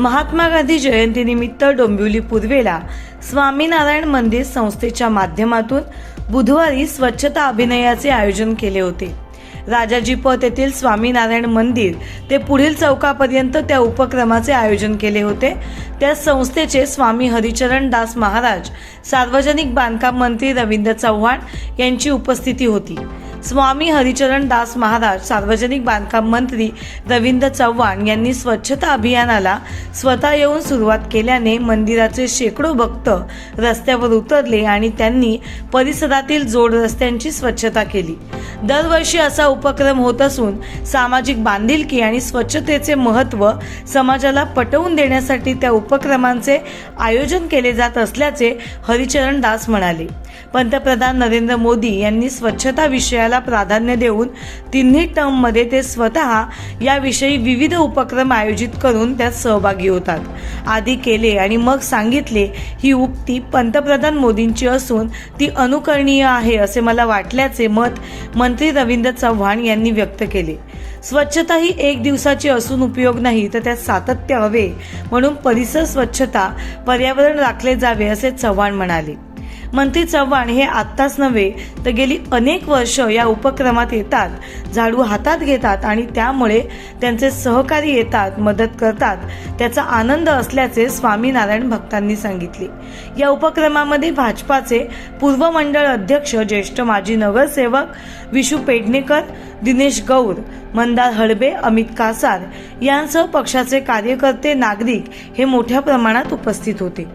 महात्मा गांधी जयंतीनिमित्त डोंबिवली पूर्वेला स्वामीनारायण मंदिर संस्थेच्या माध्यमातून बुधवारी स्वच्छता अभिनयाचे आयोजन केले होते. राजाजी पथ येथील स्वामीनारायण मंदिर ते पुढील चौकापर्यंत त्या उपक्रमाचे आयोजन केले होते. त्या संस्थेचे स्वामी हरिचरण दास महाराज सार्वजनिक बांधकाम मंत्री रवींद्र चव्हाण यांची उपस्थिती होती. स्वामी हरिचरण दास महाराज सार्वजनिक बांधकाम मंत्री रवींद्र चव्हाण यांनी स्वच्छता अभियानाला स्वतः येऊन सुरुवात केल्याने मंदिराचे शेकडो भक्त रस्त्यावर उतरले आणि त्यांनी परिसरातील जोड रस्त्यांची स्वच्छता केली. दरवर्षी असा उपक्रम होत असून सामाजिक बांधिलकी आणि स्वच्छतेचे महत्त्व समाजाला पटवून देण्यासाठी त्या उपक्रमांचे आयोजन केले जात असल्याचे हरिचरण दास म्हणाले. पंतप्रधान नरेंद्र मोदी यांनी स्वच्छता विषयाला प्राधान्य देऊन तिन्ही टर्ममध्ये ते स्वतः याविषयी विविध उपक्रम आयोजित करून त्यात सहभागी होतात. आधी केले आणि मग सांगितले ही उक्ती पंतप्रधान मोदींची असून ती अनुकरणीय आहे असे मला वाटल्याचे मत मंत्री रवींद्र चव्हाण यांनी व्यक्त केले. स्वच्छता ही एक दिवसाची असून उपयोग नाही तर त्यात सातत्य हवे म्हणून परिसर स्वच्छता पर्यावरण राखले जावे असे चव्हाण म्हणाले. मंत्री चव्हाण हे आत्ताच नव्हे तर गेली अनेक वर्ष या उपक्रमात येतात. झाडू हातात घेतात आणि त्यामुळे त्यांचे सहकारी येतात मदत करतात. त्याचा आनंद असल्याचे स्वामीनारायण भक्तांनी सांगितले. या उपक्रमामध्ये भाजपाचे पूर्व मंडळ अध्यक्ष ज्येष्ठ माजी नगरसेवक विशू पेडणेकर दिनेश गौर मंदार हळबे अमित कासार यांसह पक्षाचे कार्यकर्ते नागरिक हे मोठ्या प्रमाणात उपस्थित होते.